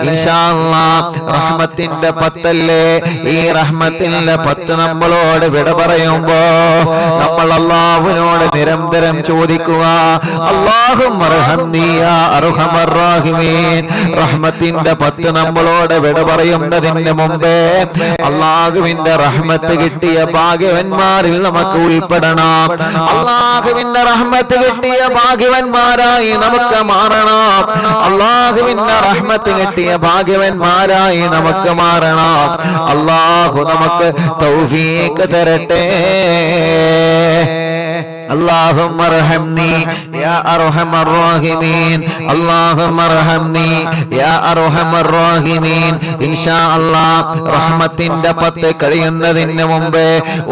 അല്ലാഹ് റഹ്മത്തിന്റെ പത്തല്ലേ? ഈ റഹ്മത്തിന്റെ പത്ത് നമ്മളോട് വിട പറയുമ്പോ നമ്മൾ അള്ളാഹുവിനോട് നിരന്തരം ചോദിക്കുക അള്ളാഹും റഹ്മത്തിന്റെ പത്ത് നമ്മളോട് വിട പറയുന്നതിന് മുമ്പേ അള്ളാഹുവിന്റെ റഹ്മത്ത് കിട്ടിയ ഭാഗ്യവന്മാരിൽ നമുക്ക് ഉൾപ്പെടണം. അള്ളാഹുവിന്റെ റഹ്മത്ത് കിട്ടിയ ഭാഗ്യവന്മാരായി നമുക്ക് മാറണം. അള്ളാഹുവിന്റെ റഹ്മത്ത് കിട്ടിയ ഭാഗ്യവന്മാരായി നമുക്ക് മാറണം. അള്ളാഹു നമുക്ക് തൗഫീക്ക് തരട്ടെ. اللهم ارحمني يا ارحم الراحمين اللهم ارحمني يا ارحم الراحمين ان شاء الله റഹ്മത്തിന്റെ പത്ത് കഴിയുന്നതിന് മുമ്പ്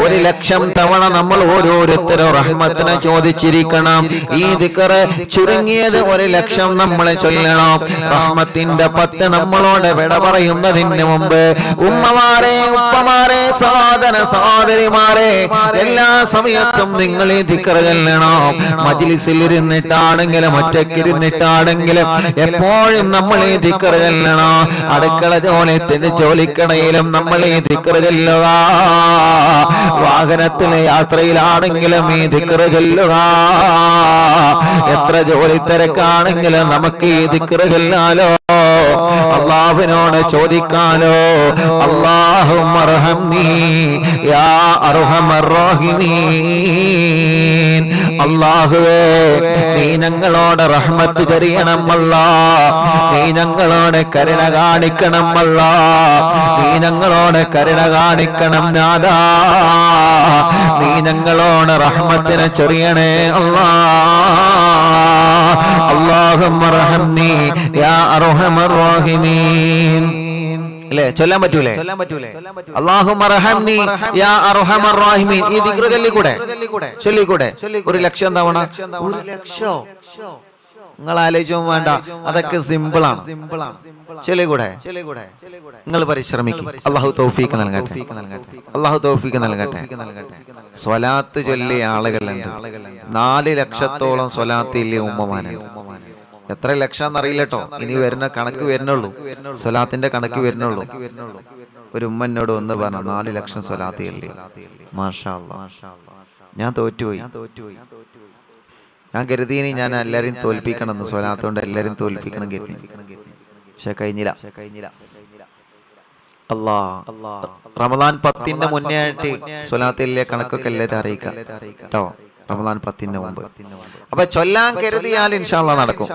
ഒരു ലക്ഷം തവണ നമ്മൾ ഓരോരുത്തരും റഹ്മത്തിനെ ചോദിച്ചിരിക്കണം ഈ ദിക്കറ് ചുരുങ്ങിയത് ഒരു ലക്ഷം നമ്മൾ ചൊല്ലണം റഹ്മത്തിന്റെ പത്ത് നമ്മളോട് വിട പറയുന്നതിന് മുമ്പ് ഉമ്മമാരെ ഉപ്പമാരെ സഹോദര സഹോദരിമാരെ എല്ലാ സമയത്തും നിങ്ങൾ ഈ ദിക്കറ് ചെല്ലണം മജിലിസിൽ ഇരുന്നിട്ടാണെങ്കിലും ഒറ്റയ്ക്കിരുന്നിട്ടാണെങ്കിലും എപ്പോഴും നമ്മൾ ഈ ദിക്കറ് ചെല്ലണം? അടുക്കള ജോലിത്തിന്റെ ജോലിക്കടയിലും നമ്മൾ ഈ ദിക്കറ് ചെല്ലുക. വാഹനത്തിലെ യാത്രയിലാണെങ്കിലും ഈ ദിക്കറ് ചെല്ലുക. എത്ര ജോലി തിരക്കാണെങ്കിലും നമുക്ക് ഈ ദിക്കറ് ചെല്ലാലോ? അള്ളാഹുവിനോട് ചോദിക്കാലോ? അള്ളാഹു യാ അർഹമർ റഹീമീൻ. അള്ളാഹുവേ നീ ഞങ്ങളോട് റഹ്മത്ത് ചൊരിയണമല്ല നീ ഞങ്ങളോട് കരുണ കാണിക്കണമല്ല. നീ ഞങ്ങളോട് കരുണ കാണിക്കണം നാദാ നീ ഞങ്ങളോട് റഹ്മത്തിനെ ചെറിയണേ അള്ളാ അള്ളാഹുറഹം നീ യാ അർഹമർ അല്ലേ? ചൊല്ലാൻ പറ്റൂലേ? അള്ളാഹു യാ അർഹമർ റഹീമീൻ. ഈ ദിക്ർ ചൊല്ലിക്കൂടെ? ചൊല്ലിക്കൂടെ? ഒരു ലക്ഷം തവണ ഒരു ലക്ഷോ നിങ്ങൾ ആലോചിച്ചും വേണ്ട. അതൊക്കെ സിമ്പിൾ ആണ് ചൊല്ലിക്കൂടെ? നിങ്ങൾ പരിശ്രമിക്കും. അള്ളാഹു തൗഫീക്ക് നൽകട്ടെ. അള്ളാഹു തൗഫീക്ക് നൽകട്ടെ. സ്വലാത്ത് ചൊല്ലിയ ആളുകളുണ്ട്. നാല് ലക്ഷത്തോളം സ്വലാത്തില്ലേ ഉമ്മമാനുണ്ട് ഉമ്മമാനെ എത്ര ലക്ഷം എന്നറിയില്ല കേട്ടോ ഇനി വരുന്ന കണക്ക് വരുന്നുള്ളൂ. സ്വലാത്തിന്റെ കണക്ക് വരുന്നുള്ളൂ. ഒരു ഉമ്മ എന്നോട് ഒന്ന് പറഞ്ഞു നാല് ലക്ഷം സ്വലാത്ത് മാഷാ. ഞാൻ തോറ്റുപോയി. ഞാൻ കരുതിയിനി ഞാൻ എല്ലാരെയും തോൽപ്പിക്കണം എന്ന് സ്വലാത്തോണ്ട് എല്ലാരെയും തോൽപ്പിക്കണം കരുതി. പക്ഷെ കഴിഞ്ഞില്ല. കഴിഞ്ഞില്ല. അല്ലാ. റമദാൻ പത്തിന്റെ മുന്നേ ആയിട്ട് സ്വലാത്തിലെ കണക്കൊക്കെ എല്ലാവരും അറിയിക്കാം കേട്ടോ റമദാൻ പത്തിന്റെ മുമ്പ്. അപ്പൊ ചൊല്ലാൻ കരുതിയാൽ ഇൻഷാല്ല നടക്കും.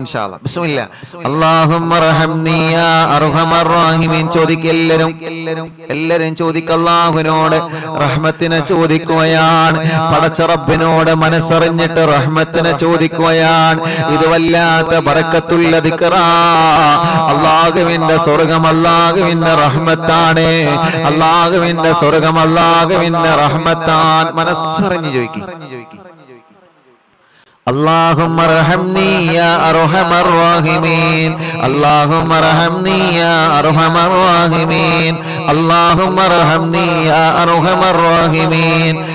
ഇൻഷാല്ല ബിസ്മില്ല. അല്ലാഹുമ്മ റഹംനി യാ അർഹമർ റഹീമീൻ ചോദിക്ക എല്ലാരും എല്ലാരും ചോദിക്ക അല്ലാഹുവിനോട് റഹ്മത്തിനെ ചോദിക്കുകയാണ്. പടച്ച റബ്ബിനോട് മനസ്സറിഞ്ഞിട്ട് റഹ്മത്തിനെ ചോദിക്കുകയാണ്. ഇത് വല്ലാത്ത ബറക്കത്തുള്ള ദിക്റാ. അള്ളാഹുവിന്റെ സ്വർഗം അള്ളാഹുവിന്റെ റഹ്മത്താണ് അള്ളാഹുവിന്റെ സ്വർഗം അള്ളാഹുവിന്റെ റഹ്മത്താൻ മനസ്സറിഞ്ഞ് ചോദിക്കും اللهم ارحمني يا ارحم الراحمين اللهم ارحمني يا ارحم الراحمين اللهم ارحمني يا ارحم الراحمين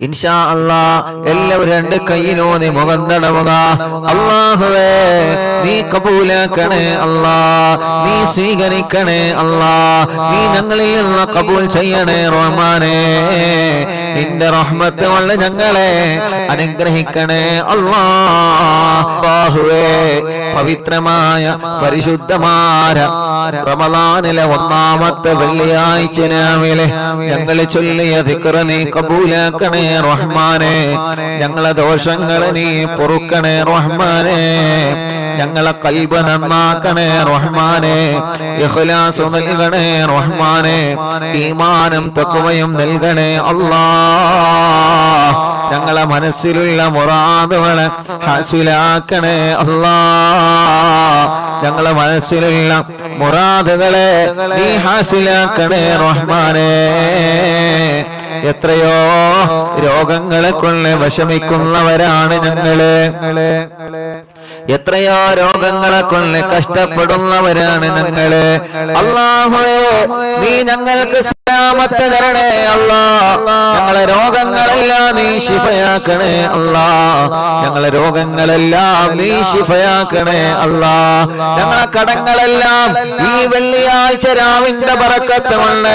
ഇൻഷാ അല്ലാ എല്ലാവരും രണ്ട് കയ്യിലൂന്നി മുഖം തടവുക അള്ളാഹുവേ നീ കബൂലാക്കണേ അല്ലാ നീ സ്വീകരിക്കണേ അല്ലാ നീ ഞങ്ങളിൽ നിന്ന് കബൂൽ ചെയ്യണേ റഹ്മാനേ. നിന്റെ റഹ്മത്ത് കൊണ്ട് ഞങ്ങളെ അനുഗ്രഹിക്കണേ അള്ളാഹുവേ പവിത്രമായ പരിശുദ്ധമായ റമദാനിലെ ഒന്നാമത്തെ വെള്ളിയാഴ്ച രാവിലെ ഞങ്ങൾ ചൊല്ലിയ ദിക്ർ നീ കബൂലാക്കണേ റഹ്മാനെ. ഞങ്ങളെ ദോഷങ്ങൾ നീ പൊറുക്കണേ റഹ്മാനെ. ഞങ്ങളെ കൽബ് നന്നാക്കണേ റഹ്മാനെ. ഇഖ്ലാസ് നൽകണേ റഹ്മാനെ. ഈമാനും തഖ്വയും നൽകണേ അല്ലാ. ഞങ്ങളെ മനസ്സിലുള്ള മുറാദുകളെ ഹാസിലാക്കണേ അല്ലാ. ഞങ്ങളെ മനസ്സിലുള്ള മുറാദുകളെ നീ ഹാസിലാക്കണേ റഹ്മാനേ. എത്രയോ രോഗങ്ങളെ കൊണ്ട് വിഷമിക്കുന്നവരാണ് ഞങ്ങൾ. എത്രയോ രോഗങ്ങളെ കൊണ്ട് കഷ്ടപ്പെടുന്നവരാണ് ഞങ്ങൾ. അള്ളാഹുവേ നീ ഞങ്ങൾക്ക് സലാമത്ത് തരണേ അല്ല ഞങ്ങളെ രോഗങ്ങളെല്ലാം നീ ശിഫയാക്കണേ അല്ല ഞങ്ങളെ രോഗങ്ങളെല്ലാം നീ ശിഫയാക്കണേ അല്ല ഞങ്ങളെ കടങ്ങളെല്ലാം ഈ വെള്ളിയാഴ്ച രാവിന്റെ പറക്കത്ത് കൊണ്ട്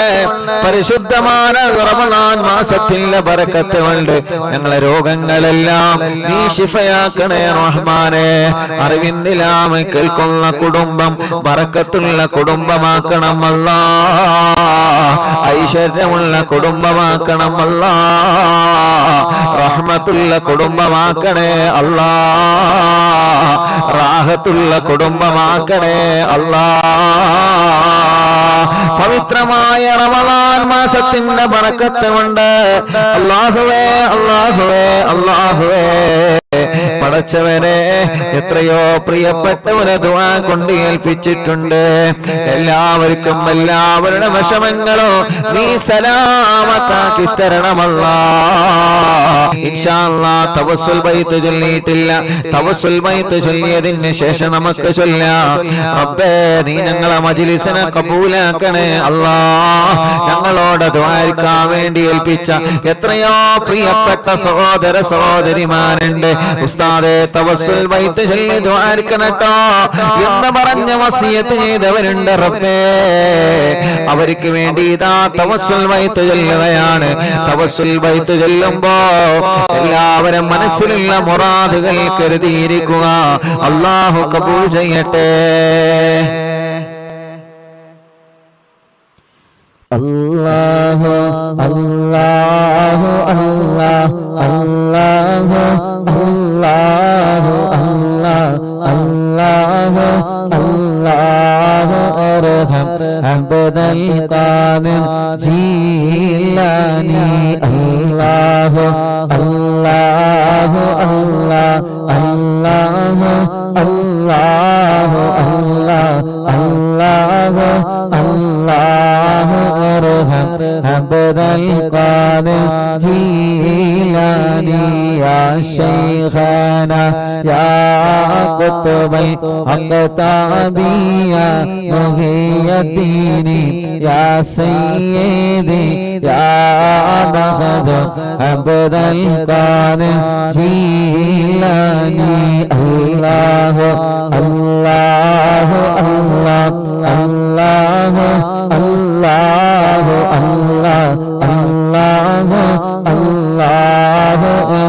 പരിശുദ്ധമാണ് റമദാൻ മാസത്തിന്റെ പറക്കത്തെ കൊണ്ട് ഞങ്ങളെ രോഗങ്ങളെല്ലാം നീ ശിഫയാക്കണേ റഹ്മാനെ. അറിവിന്ദിലാമ കേൾക്കുന്ന കുടുംബം പറക്കത്തുള്ള കുടുംബമാക്കണം അല്ലാ ഐശ്വര്യമുള്ള കുടുംബമാക്കണം അല്ലാ. റഹ്മത്തുള്ള കുടുംബമാക്കണേ അല്ലാ. റാഹത്തുള്ള കുടുംബമാക്കണേ അല്ലാ. പവിത്രമായ റമദാൻ മാസത്തിന്റെ പറക്കത്ത് കൊണ്ട് അള്ളാഹുവേ അള്ളാഹുവേ അള്ളാഹുവേ പടച്ചവനെ എത്രയോ പ്രിയപ്പെട്ടവരെ ദുആ കൊണ്ട് ഏൽപ്പിച്ചിട്ടുണ്ട്. എല്ലാവർക്കും എല്ലാവരുടെ വിഷമങ്ങളോ നീ സലാമത്താക്കി തരണമല്ല തവസ്സുൽ ബൈത്ത് ചൊല്ലിയിട്ടില്ല. തവസ്സുൽ ബൈത്ത് ചൊല്ലിയതിന് ശേഷം നമുക്ക് ചൊല്ലാം. റബ്ബേ നീ ഞങ്ങളെ മജിലിസിനെ കബൂലാക്കണേ അല്ലാ. ഞങ്ങളോട് ദ്വാരിക്കാൻ വേണ്ടി ഏൽപ്പിച്ച എത്രയോ പ്രിയപ്പെട്ട സഹോദര സഹോദരിമാരുണ്ട്. ഉസ്താദെ മറക്കാതെ തവസുൽ വൈത്ത് ചൊല്ലി ദ്വാരിക്കണട്ടോ എന്ന് പറഞ്ഞ് വസിയത്ത് ചെയ്തവരുണ്ട് റബ്ബേ. അവർക്ക് വേണ്ടി ഇതാ തവസുൽ വൈത്ത് ചൊല്ലുകയാണ് തവസുൽ വൈത്ത് ചൊല്ലുമ്പോ എല്ലാവരും മനസ്സിലുള്ള മുറാദുകൾ കരുതിയിരിക്കുക. അള്ളാഹു കബൂൾ ചെയ്യട്ടെ. അല്ലാഹു അല്ലാഹു അല്ലാഹു അല്ലാഹു ارحم عبد القادر جيلاني الله الله الله الله الله الله الله الله ارحم عبد القادر جيلاني يا شيخنا يا قطب الأقطابي يا مهي الدين يا سيدي يا مخذ عبد القادر جيلاني الله الله الله الله الله الله الله الله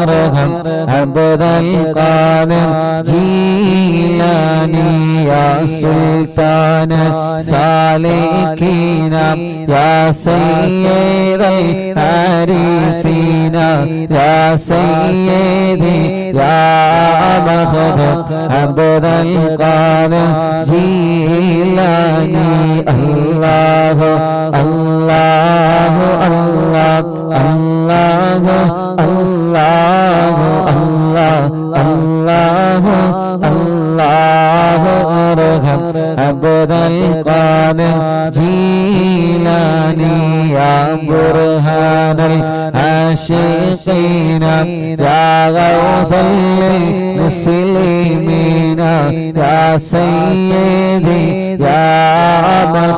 ارحم عبد القادر جيلاني يا سلطان سالكين يا سيد العارفين يا سيدي يا مخذ عبد القادر جيلاني الله الله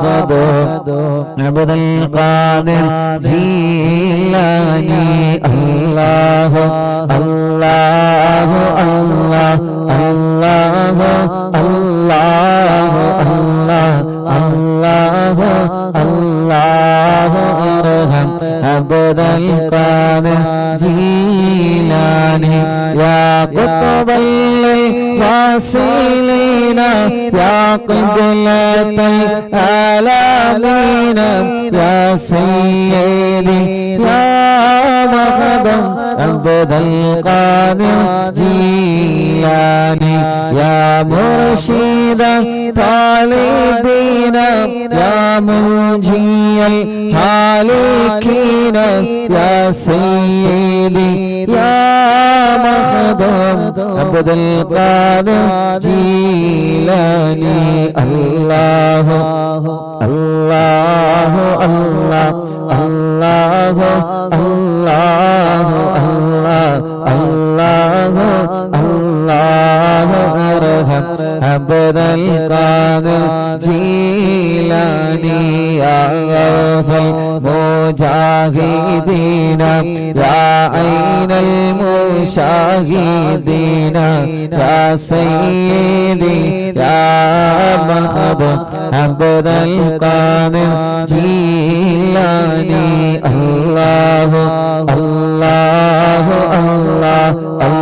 يا مخدوم عبد القادر جيلاني الله الله الله الله الله الله الله الله ارحم عبد القادر جيلاني يا قطب الواصلين يا قبلة العالمين يا سيدي يا مخدم عبد القادر جيلاني يا مرشد طالبين يا منجي الهالكين يا سيدي يا مخدم عبد القادر جيلاني الله الله الله الله الله الله الله الله അർഹം അബ്ദൽ ഖാദിർ ജീലാനി അഗഫൽ മുജാഹിദീന റായിനൽ മുശാഹിദീന യാ സയ്യിദി യാ മഹദ് അബ്ദൽ ഖാദിർ ജീലാനി അല്ലാഹു അല്ലാഹു അല്ലാഹു അല്ലാഹു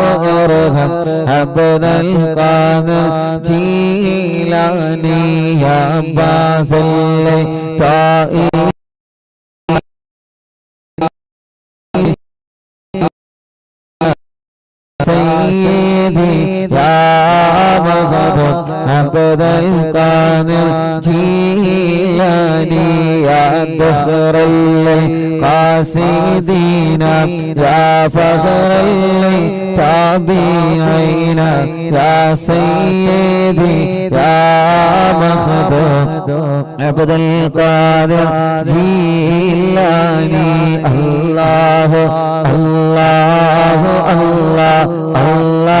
ارحم عبد القادر جيلاني يا عباس اللي سيد ഹബീബി യാ മഹബ് അബദൽ കാനിർ ജീലാനി യാ ദഹ്റല്ലൽ قاسدين يا فخر التابعين يا سيدي يا مخدوم عبد القادر جيلاني الله الله الله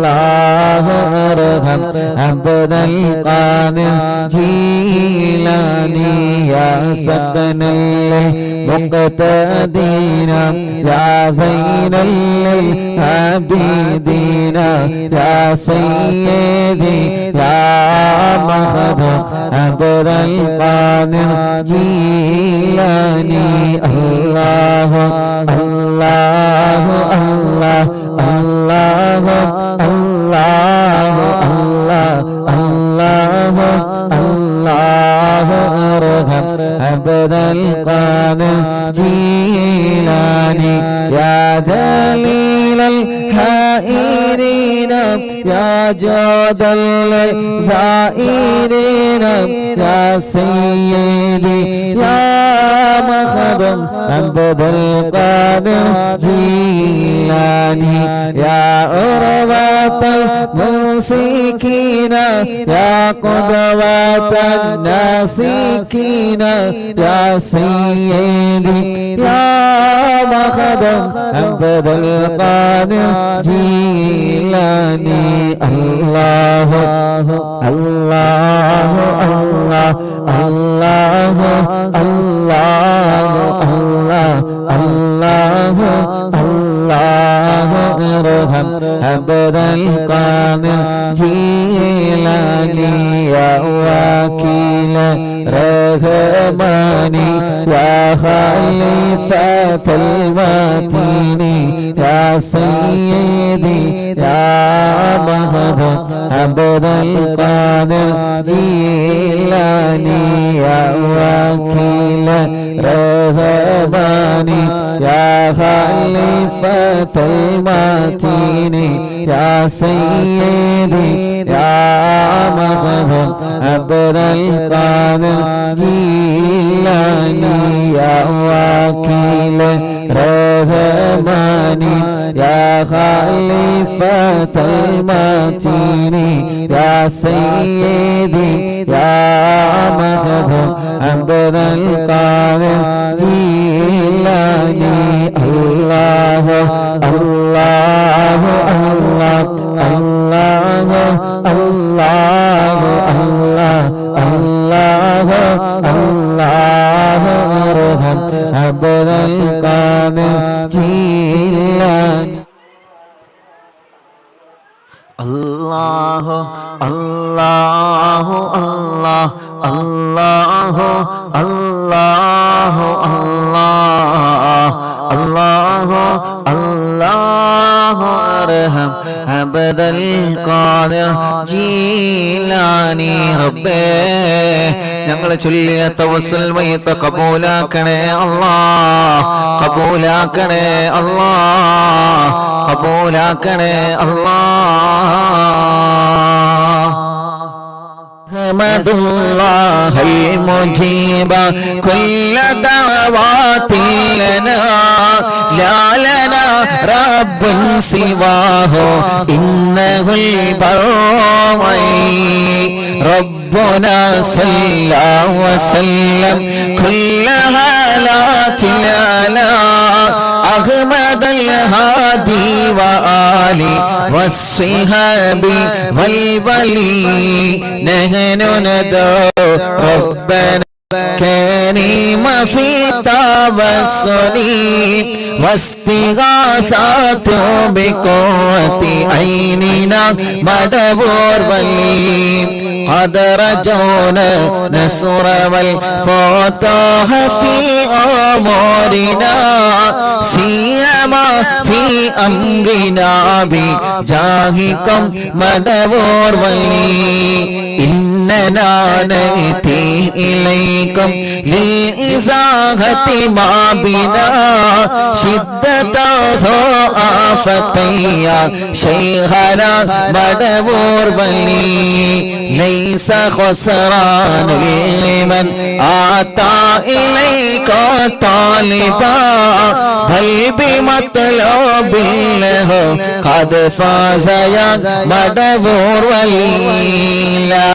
الله ارحم عبد القادر جيلاني يا سكن المقتدين يا زين العابدين يا سيدي يا مخدوم عبد القادر جيلاني الله الله الله الله عبد القادر جيلاني يا دليل الحائرين يا جود الزائرين يا سيدي يا مخدم عبد القادر جيلاني يا عروة الموسيقين يا قدوة الناسكين يا سيدي يا مخدم عبد القادر জিলানি আল্লাহ আল্লাহ আল্লাহ আল্লাহ আল্লাহ আল্লাহ আল্লাহ আল্লাহ ارحم عبد القادر جيلاني يا وكيل رحماني يا خليفة المتين يا سيدي يا مخدوم عبد القادر جيلاني يا وكيل رهباني يا خليفة المتين. يا سيدي يا مخدوم عبد القادر جيلاني يا وكيل رهباني يا خليفة المتين. يا سيدي يا مخدوم عبد القادر جيلاني الله الله الله الله الله الله الله الله ارحم عبد القادر ഞങ്ങൾ ചൊല്ലിയ തവസ്സുൽ മയ്യത്ത് കബൂലാക്കണേ അല്ലാ കബൂലാക്കണേ അല്ലാ കബൂലാക്കണേ അല്ലാ أحمد الله المجيب كل دعوات لنا لا لنا رب سواه إنه البر ربنا صلى وسلم كل حالات على أحمد الهادي وآلي والصحاب والولي نحن ندعو ربنا كريم في التوسل واستغاثات بقوة عيننا مدبور ولي قد رجونا نصر والفتح في أمورنا سيما في أمرنا بجاهكم مدبور ولي إننا نأتي إليكم للإزاغة ما بنا شدة آفتيا شيخنا مدبور بلي ليس خسران لمن أعطى إليك طالبا بل بمطلوب له قد فاز يا مدبور ولي لا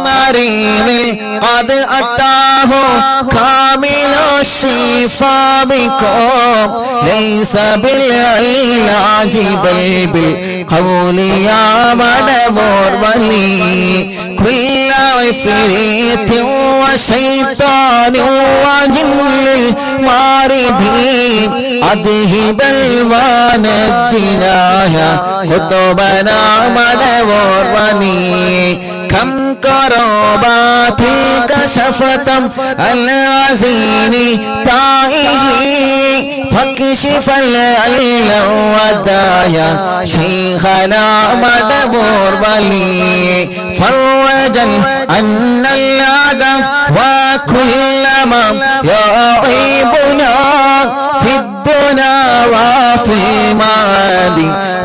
مريم قد أتاه كامل الشفاء بكم ليس بالعلاج بل بالقول يا مدبور ولي كل عفريت وشيطان وجن الماردين أذهب الوانجنا يا قطبنا مدبور كم کرو باتی العزين العزینی فكشف فکشف العلم شيخنا شیخنا مدبور فرجا أن العدم وكل ما يعيب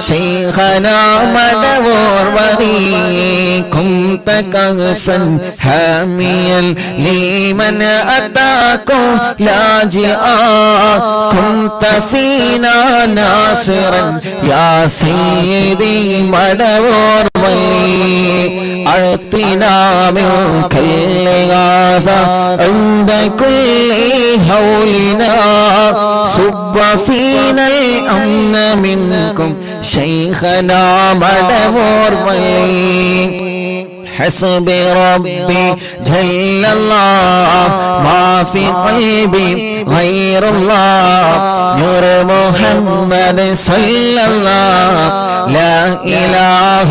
شيخنا مدبور بني كنت كهفا حاميا لمن أتاكم لاجئا كنت فينا ناصرا يا سيدي مدبور بني أعطنا منك الغاثة عند كل هولنا صب فينا الأمن منكم شيخنا مدبور ولي حسب ربي جل الله ما في قلبي غير الله نور محمد صلى الله لا إله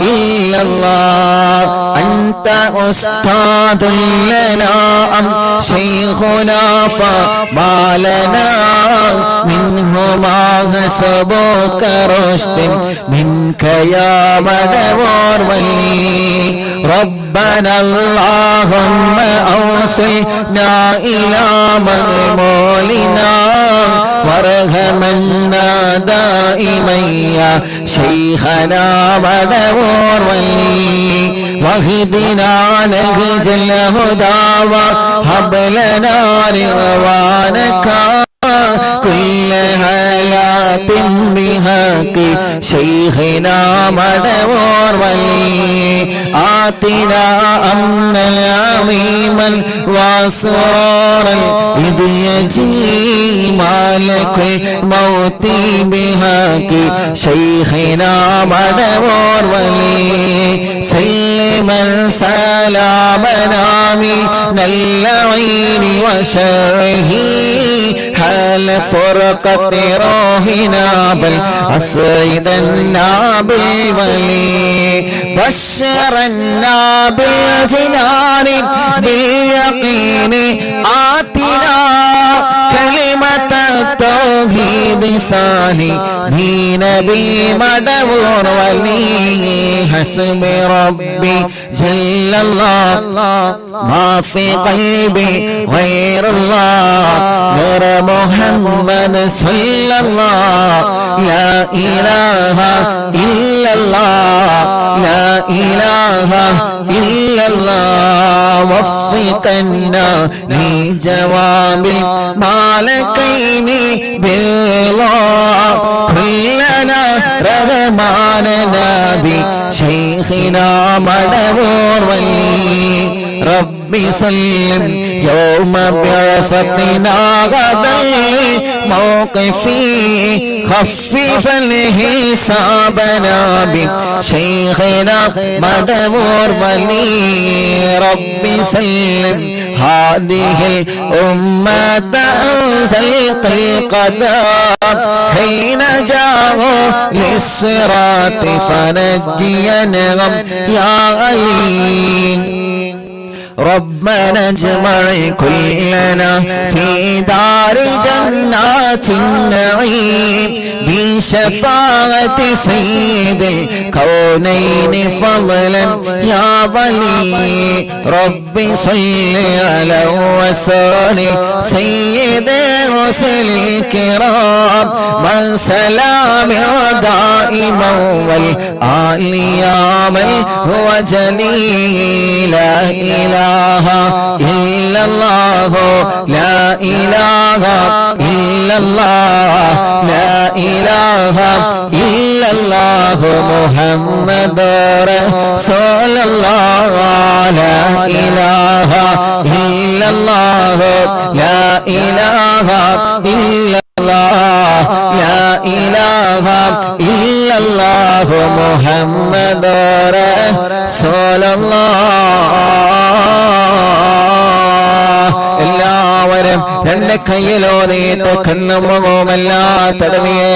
إلا الله أنت أستاذ لنا أم شيخنا فما لنا منه ما رشد منك يا مدبور ولي ربنا اللهم أوصلنا إلى مغمولنا وارحمنا دائما يا شيخنا مدبور ولي واهدنا نهج الهدى وهب لنا رضوانك كل حياة بحق شيخنا مدبور ولي آتنا أمنا عظيما وسرورا إذ يجي مالك الموت بحق شيخنا مدبور ولي سلما سلامنا من اللعين وشره حال فرقة روحنا بل أسعدنا بالولي بشرنا بالجنان باليقين آتنا كلمة التوحيد صاني نبي مدور ولي حسب ربي جل الله ما في قلبي غير الله غير محمد صلى الله لا إله إلا الله لا إله إلا الله وفقنا لجواب المالكين بالله كلنا رحماننا بشيخنا مدبور ولي ربي سلم يوم بعثتنا غدا موقفي خفف الحسابنا بشيخنا مدبور ولي ربي سلم هذه الأمة أنزلت القدر حين جاءوا للصراط فنجينا يا علي ربنا اجمع كلنا في دار جنات النعيم بشفاعة سيد الكونين فضلا يا ولي. رب صل على وسلم. سيد الرسل الكرام من سلام دائما والآل يا من هو جليل لا إله إلا الله لا إله إلا الله لا إله إلا الله محمد رسول الله لا إله إلا الله لا إله إلا الله لا إله إلا അല്ലാഹു മുഹമ്മദ് എല്ലാവരും രണ്ട് കയ്യിലോ നീട്ട് കണ്ണുമുഖവുമല്ലാ തടവിയേ.